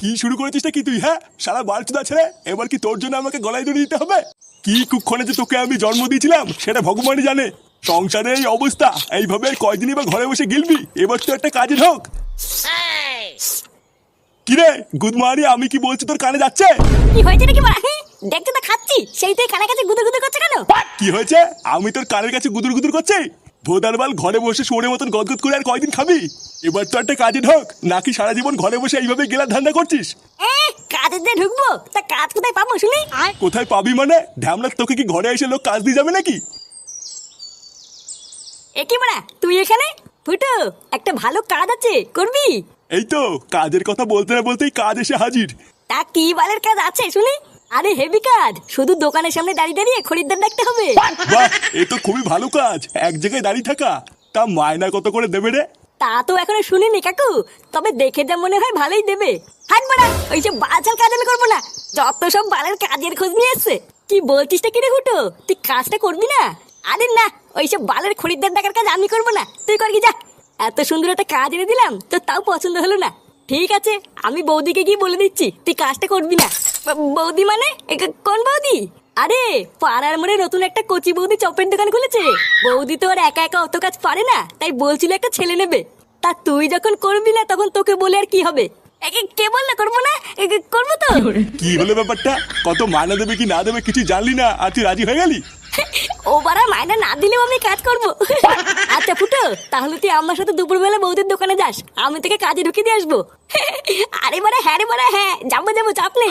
কি শুরু করেছিস কি তুই হ্যাঁ? সারা বালচুদা ছেড়ে এবার কি তোর জন্য আমাকে গলায় দড়ি দিতে হবে? কি কুক্ষণে যে তোকে আমি জন্ম দিয়েছিলাম, সেটা ভগবানই জানে। সংসারে এই অবস্থা, এইভাবে কয়দিনই বা ঘরে বসে গিলবি? এবার তো একটা কাজে ঢোক কিরে, গুদমারি, আমি কি বলছি তোর কানে যাচ্ছে? কি হয়েছে নাকি? দেখতে তো খাচ্ছি সেই তুই কানে কাছে কি হয়েছে? আমি তোর কানের কাছে গুদুর গুদুর করছি? ভোদারবাল ঘরে বসে শোনের মতন গদগদ করে আর কয়দিন খাবি? এবার তো একটা কাজে ঢোক নাকি সারা জীবন ঘরে বসে এইভাবে গেলার ধান্দা করছিস? এ, কাজের দিয়ে ঢুকবো? তা কাজ কোথায় পাবো শুনি? কোথায় পাবি মানে? ঢ্যামলা তোকে কি ঘরে এসে লোক কাজ দিয়ে যাবে নাকি? এ কি বড়া তুই এখানে? ফুটো একটা ভালো কাজ আছে করবি? এই তো কাজের কথা বলতে না বলতেই কাজ এসে হাজির। তা কি বালের কাজ আছে শুনি? আরে হেভি কাজ। শুধু দোকানের সামনে দাঁড়িয়ে দাঁড়িয়ে খরিদ্দার ডাকতে হবে। বাহ এ তো খুবই ভালো কাজ। এক জায়গায় দাঁড়িয়ে থাকা। তা মায়না কত করে দেবে রে? তা তো এখনও শুনিনি কাকু। তবে দেখে যা মনে হয় ভালোই দেবে। হাট বাড়া ওইসব বাচাল কাজ আমি করব না। যত সব বালের কাজের খোঁজ নিয়ে এসছে। কি বলছিস রে হুটো? তুই কাজটা করবি না? আরে না ওইসব বালের খরিদ্দার ডাকার কাজ আমি করব না। তুই কর কি যা। এত সুন্দর একটা কাজ এনে দিলাম তো তাও পছন্দ হলো না। ঠিক আছে আমি বৌদিকে গিয়ে বলে দিচ্ছি তুই কাজটা করবি না। বৌদি মানে? কোন বৌদি? আরে, পাড়ার মোড়ে নতুন একটা কচি বৌদি চপের দোকান খুলেছে। বৌদি তো আর একা একা অত কাজ পারে না, তাই বলছিল একটা ছেলে নেবে। তা তুই যখন করবি না, তখন তোকে বলে আর কি হবে? কে বললে? করব না? করব তো। কি হলো ব্যাপারটা? কত মায়না দেবে কি না দেবে কিছু জানলি না? আর তুই রাজি হয়ে গেলি? ও বারা মায়না না দিলেও আমি কাজ করব। আচ্ছা ফুটো তাহলে তুই আমার সাথে দুপুরবেলা বৌদির দোকানে যাস। আমি তোকে কাজে ঢুকিয়ে দিয়ে আসব। আরে বারা হ্যাঁ রে বারা হ্যাঁ। যাব যাব চাপ নেই।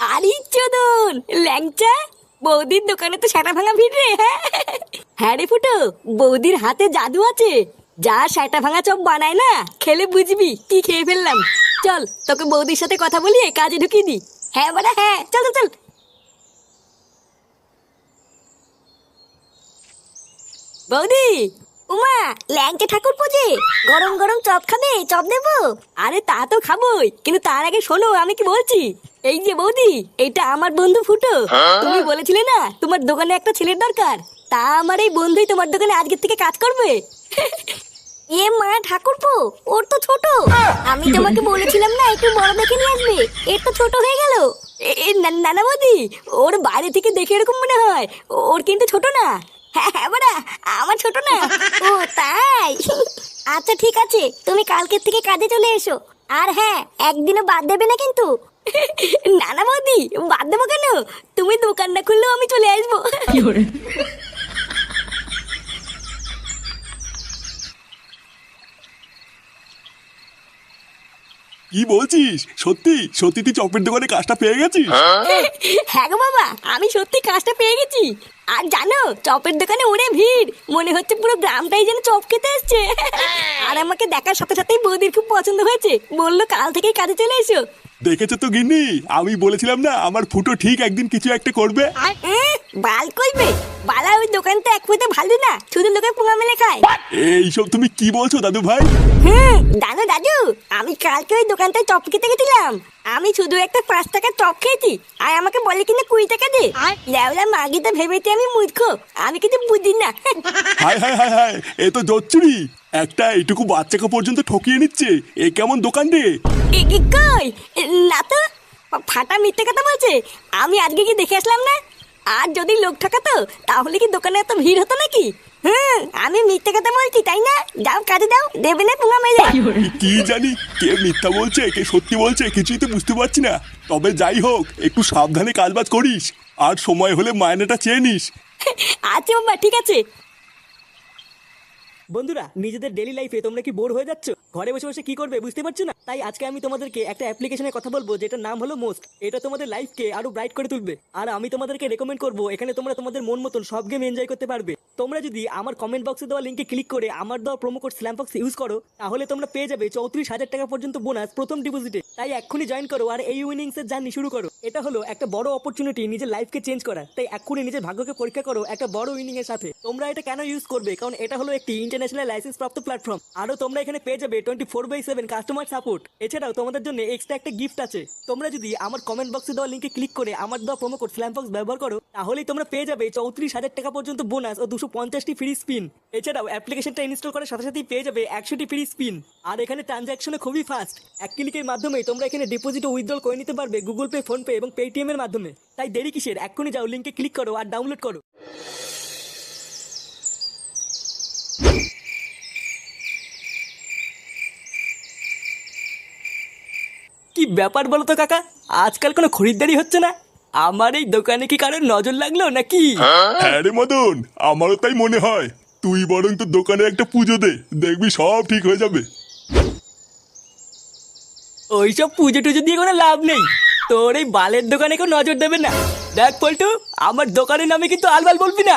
আরে চোদন, ল্যাংচা? বৌদির দোকানে তো সেটা ভাঙা ভিড় রে হ্যাঁ? হ্যাঁ রে ফুটো, বৌদির হাতে জাদু আছে। যা সেটা ভাঙা চপ বানায় না, খেলে বুঝবি কি খেয়ে ফেললাম। চল, তোকে বৌদির সাথে কথা বলিয়ে কাজে ঢুকিয়ে দি হ্যাঁ বাড়া হ্যাঁ চল চল চল। বৌদি, উমা, ল্যাংচা ঠাকুর পুজে। গরম গরম চপ খাবে, চপ দেবো। আরে তা তো খাবোই, কিন্তু তার আগে শোনো, আমি কি বলছি? এই যে বৌদি এইটা আমার বন্ধু ফুটো। তুমি বলেছিলে না তোমার দোকানে একটা ছেলের দরকার। তা আমার এই বন্ধুই তোমার দোকানে আজকের থেকে কাজ করবে। এ মা ঠাকুরপো ওর তো ছোট। আমি তোমাকে বলেছিলাম না একটু বড় দেখে নিয়ে আসবে। এর তো ছোট হয়ে গেল। নানা বৌদি ওর বাইরে থেকে দেখে এরকম মনে হয়। ওর কিন্তু ছোট না। হ্যাঁ হ্যাঁ বাড়া আমার ছোট না। ও তাই। আচ্ছা ঠিক আছে তুমি কালকের থেকে কাজে চলে এসো। আর হ্যাঁ একদিনও বাদ দেবে না কিন্তু। নানা বৌদি বাদ দেবো কেন? তুমি দোকান না খুললেও আমি চলে আসব। কি বলছিস? সত্যি? সত্যি তুই চপের দোকানে কাজটা পেয়ে গেছিস? হ্যাঁ গো বাবা আমি সত্যি কাজটা পেয়ে গেছি। আর জানো চপের দোকানে ওরে ভিড়। মনে হচ্ছে পুরো গ্রামটাই যেন চপ খেতে এসছে। আর আমাকে দেখার সাথে সাথেই বৌদির খুব পছন্দ হয়েছে। বলল কাল থেকেই কাজে চলে এসো। দেখেছ তো গিন্নি? আমি বলেছিলাম না আমার ফুটো ঠিক একদিন কিছু একটা করবে। বাল কইবে বালা ওই দোকানটা এক ফুটে ভালো না শুধু লোকে পোঙা মেলে খায়। এইসব তুমি কি বলছো দাদু ভাই হুম দাদু দাদু আমি কালকে ওই দোকানটায় চপ খেতে গেছিলাম। আমি শুধু একটা পাঁচ টাকা টক খেয়েছি আর আমাকে বলে কিনা কুড়ি টাকা দে। লেওলা মাগিতে ভেবেছি আমি মূর্খ আমি কিন্তু বুঝি না। হায় হায় হায় হায় এ তো জচ্চুরি। একটা এইটুকু বাচ্চাকে পর্যন্ত ঠকিয়ে নিচ্ছে এ কেমন দোকান রে? কই? এ, না তো ফাটা মিথ্যে কথা বলছে। আমি আজকে কি দেখে আসলাম না? আর যদি লোক ঠকাতো তাহলে কি দোকানে এত ভিড় হতো নাকি? হুম আমি মিথ্যে কথা বলছি তাই না? যাও কাজে দাও দেবে না পুঙা মেরে। কি জানি কে মিথ্যা বলছে কে সত্যি বলছে কিছুই তো বুঝতে পারছি না। তবে যাই হোক একটু সাবধানে কাজবাজ করিস আর সময় হলে মায়নাটা চেয়ে নিস। আচ্ছা বাবা ঠিক আছে। বন্ধুরা, নিজেদের ডেলি লাইফে তোমরা কি বোর হয়ে যাচ্ছ? ঘরে বসে বসে কি করবে বুঝতে পারছ না? তাই আজকে আমি তোমাদেরকে একটা অ্যাপ্লিকেশনের কথা বলব, যেটার নাম হলো মোস্ট এটা তোমাদের লাইফকে আরও ব্রাইট করে তুলবে। আর আমি তোমাদেরকে রেকমেন্ড করব, এখানে তোমরা তোমাদের মন মতন সব গেম এনজয় করতে পারবে। তোমরা যদি আমার কমেন্ট বক্সে দেওয়া লিঙ্কে ক্লিক করে আমার দেওয়া প্রোমো কোড স্ল্যামবক্স ইউজ করো, তাহলে তোমরা পেয়ে যাবে চৌত্রিশ হাজার টাকা পর্যন্ত বোনাস প্রথম ডিপোজিটে তাই এক্ষুনি জয়েন করো আর এই উইনিংস এর জার্নি শুরু করো। এটা হলো একটা বড় অপরচুনিটি নিজের লাইফকে চেঞ্জ করা তাই এক্ষুনি নিজের ভাগ্যকে পরীক্ষা করো একটা বড় উইনিং এর সাথে। তোমরা এটা কেন ইউজ করবে? কারণ এটা হলো একটি ইন্টারন্যাশনাল লাইসেন্স প্রাপ্ত প্ল্যাটফর্ম আরও তোমরা এখানে পেয়ে যাবে twenty four by seven customer support এছাড়াও তোমাদের জন্য এক্সট্রা একটা গিফট আছে। তোমরা যদি আমার কমেন্ট বক্সে দেওয়া লিঙ্কে ক্লিক করে আমার দেওয়া প্রোমো কোড স্ল্যামবক্স ব্যবহার করো, তাহলেই তোমরা পেয়ে যাবে চৌত্রিশ হাজার টাকা পর্যন্ত বোনাস ও দুশো পঞ্চাশটি ফ্রি স্পিন এছাড়াও অ্যাপ্লিকেশনটা ইনস্টল করার সাথে সাথেই পেয়ে যাবে একশোটি ফ্রি স্পিন আর এখানে ট্রানজাকশনে খুবই ফাস্ট এক ক্লিকের মাধ্যমে তোমরা এখানে ডিপোজিট ও উইথড্রল করে নিতে পারবে গুগল পে ফোনপে এবং পেটিএম এর মাধ্যমে। তাই দেরি কিসের? এক্ষুনি যাও লিঙ্কে ক্লিক করো আর ডাউনলোড করো। কি ব্যাপার বলো তো কাকা? আজকাল কোনো খরিদ্দারি হচ্ছে না? আমার এই দোকানে কি কারোর নজর লাগল নাকি? হ্যাঁ রে মদন আমারও তাই মনে হয়। তুই বরং তোর দোকানে একটা পুজো দে দেখবি সব ঠিক হয়ে যাবে। ওইসব পুজো টুজো দিয়ে কোনো লাভ নেই। তোর এই বালের দোকানে কেউ নজর দেবে না। দেখ পল্টু আমার দোকানের নামে কিন্তু আলবাল বলবি না।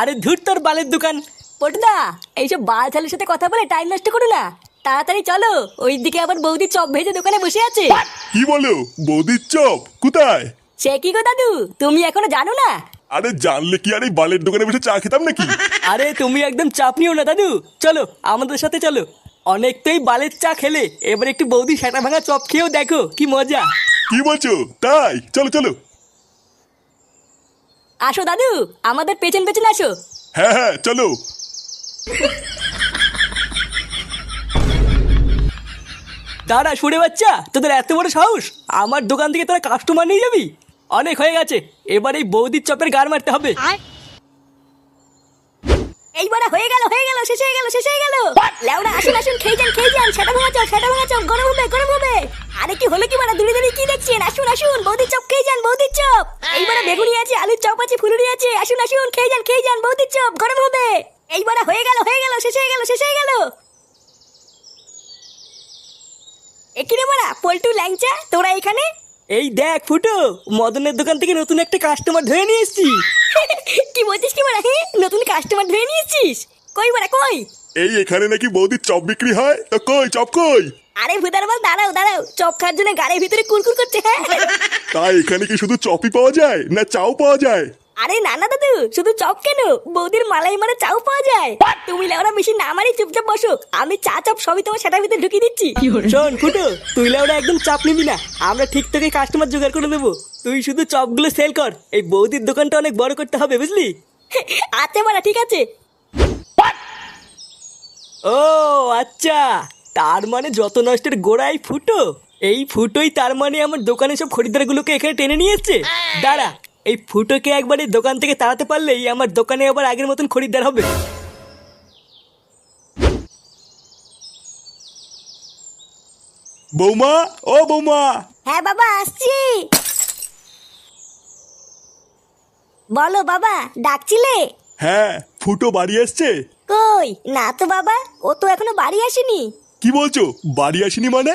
আরে ধুর তোর বালের দোকান। পটুদা এইসব বাল ছালের সাথে কথা বলে টাইম নষ্ট করো না। তাড়াতাড়ি চলো ওইদিকে আবার বৌদি চপ ভেজে দোকানে বসে আছে। কি বলো? বৌদির চপ? কোথায়? সে কি গো দাদু? তুমি এখনও জানো না? আরে জানলে কি আর এই বালের দোকানে বসে চা খেতাম নাকি? আরে তুমি একদম চাপ নিও না দাদু। চলো আমাদের সাথে চলো। অনেক তো এই বালের চা খেলে এবার একটু বৌদি সেটা ভাঙা চপ খেয়েও দেখো কি মজা। কি বলছো? তাই? চলো চলো। আসো দাদু আমাদের পেছন পেছন আসো। হ্যাঁ হ্যাঁ চলো। দাঁড়া সুরে বাচ্চা তোদের এত বড় সাহস? আমার দোকান থেকে তোরা কাস্টমার নিয়ে যাবি? অনেক হয়ে গেছে। এবার এই বৌদির চপের গার মারতে হবে। এইবার হয়ে গেল হয়ে গেল শেষ হয়ে গেল শেষ হয়ে গেল। লেওড়া আসুন আসুন খেয়ে যান খেয়ে যান। সেটা ভাঙা চপ সেটা ভাঙা চপ গরম হবে গরম হবে। আরে কি হলো কি বাড়া দূরে দূরে কি দেখছেন? আসুন আসুন বৌদির চপ খেয়ে যান বৌদির চপ। এইবার বেগুনি আছে আলুর চপ আছে ফুলুরি আছে। আসুন আসুন খেয়ে যান খেয়ে যান বৌদির চপ গরম হবে। এইবার হয়ে গেল হয়ে গেল শেষ হয়ে গেল শেষ হয়ে গেল। এখানে মারা পল্টু ল্যাংচা তোরা এখানে? এই দেখ ফুটো মদনের দোকান থেকে নতুন একটা কাস্টমার ধরে নিয়ে এসেছি। কি বলছিস কি মানে নতুন কাস্টমার ধরে নিয়েছিস কই মানে কই? এই এখানে নাকি বৌদির চপ বিক্রি হয়? তো কই চপ কই? আরে ভুদার বল দাঁড়াও দাঁড়াও চপ খাওয়ার জন্য গাড়ির ভিতরে কুরকুর করছে হ্যাঁ? তাই এখানে কি শুধু চপই পাওয়া যায় না চাও পাওয়া যায়? আরে না না দাদু শুধু চপ কেন? বৌদির মালাই মারা চাও পাওয়া যায়। তুমি লেওরা বেশি না মারি চুপচাপ বসো। আমি চা চপ সবই তোমার সেটার ভিতরে ঢুকিয়ে দিচ্ছি। শোন ফুটো তুই ওরা একদম চাপ নিবি না। আমরা ঠিক তোকে কাস্টমার জোগাড় করে দেবো। তুই শুধু চপগুলো সেল কর। এই বৌদির দোকানটা অনেক বড় করতে হবে বুঝলি? আচ্ছা মারা ঠিক আছে। ও আচ্ছা। তার মানে যত নষ্টের গোড়াই ফুটো। এই ফুটোই তার মানে আমার দোকানে সব খরিদ্দারগুলোকে এখানে টেনে নিয়ে এসছে। দাঁড়া এই ফুটোকে একবার এই দোকান থেকে তাড়াতে পারলেই আমার দোকানে আবার আগের মতন খরিদ্দার হবে। বৌমা ও বৌমা। হ্যাঁ বাবা আসছি। বলো বাবা ডাকছিলে? হ্যাঁ ফুটো বাড়ি আসছে কই? না তো বাবা ও তো এখনও বাড়ি আসেনি। কি বলছো বাড়ি আসেনি মানে?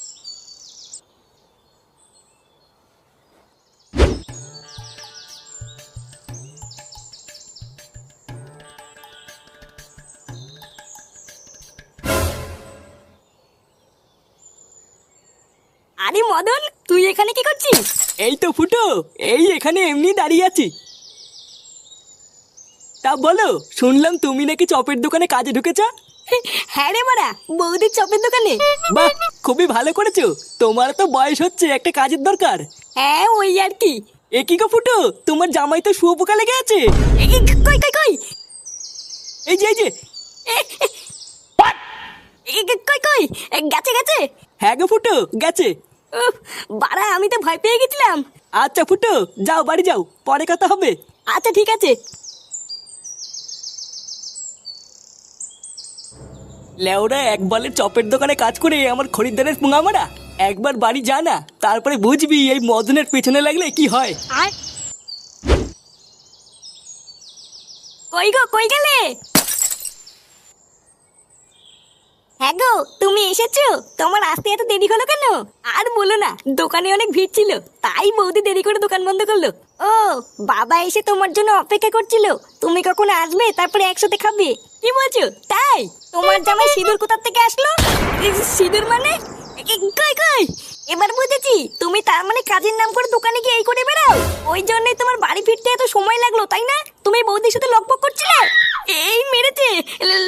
আরে মদন তুই এখানে কি করছিস? এই তো ফুটো এই এখানে এমনি দাঁড়িয়ে আছি। তা বলো শুনলাম তুমি নাকি চপের দোকানে কাজে ঢুকেছো? হ্যাঁ রে মারা বৌদির চপের দোকানে। বাহ খুবই ভালো করেছ। তোমার তো বয়স হচ্ছে একটা কাজের দরকার। হ্যাঁ ওই আর কি। এ কি গো ফুটো তোমার জামাই তো শুয়োপোকা লেগে আছে কই কই কই? এই যে এই যে। কই কই? গেছে গেছে। হ্যাঁ গো ফুটো গেছে। বাড়া আমি তো ভয় পেয়ে গেছিলাম। আচ্ছা ফুটো যাও বাড়ি যাও পরে কথা হবে। আচ্ছা ঠিক আছে। লেওরা এক বলে চপের দোকানে কাজ করে আমার খরিদ্দারের পুঙামারা একবার বাড়ি যা না তারপরে বুঝবি এই মদনের পেছনে লাগলে কি হয়। কই গো কই গেলে? হ্যাঁ তুমি এসেছ। তোমার আসতে এত দেরি হলো কেন? আর বলো না, দোকানে অনেক ভিড় ছিল, তাই বৌদি দেরি করে দোকান বন্ধ করল। ও, বাবা এসে তোমার জন্য অপেক্ষা করছিল। তুমি কখন আসবে, তারপরে একসাথে খাবে। কি বলছো? তাই? তোমার জামাই সিঁদুর কোথার থেকে আসলো? সিঁদুর মানে? কই কই? এবার বুঝেছি, তুমি তার মানে কাজের নাম করে দোকানে গিয়ে এই করে বেড়াও। ওই জন্যই তোমার বাড়ি ফিরতে এত সময় লাগল, তাই না? তুমি বৌদির সাথে লকপক করছিলে? এই মেরেছে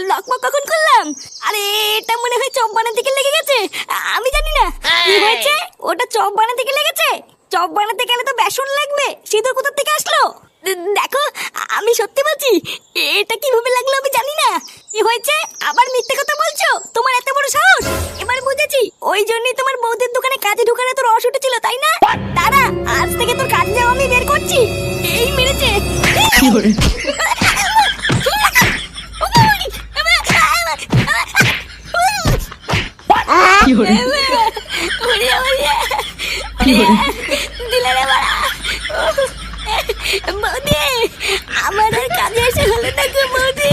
লকমক কখন করলাম? আরে এটা মনে হয় চপ বানাতে গিয়ে লেগে গেছে। আমি জানি না। কি হয়েছে? ওটা চপ বানাতে গিয়ে লেগেছে চপ বানাতে গেলে তো বেসন লাগবে। সিঁদুর কোথা থেকে আসলো? দেখো আমি সত্যি বলছি এটা কীভাবে লাগল ওরে, কি করে। বৌদি আমার কাজে এসে হলো না গো বৌদি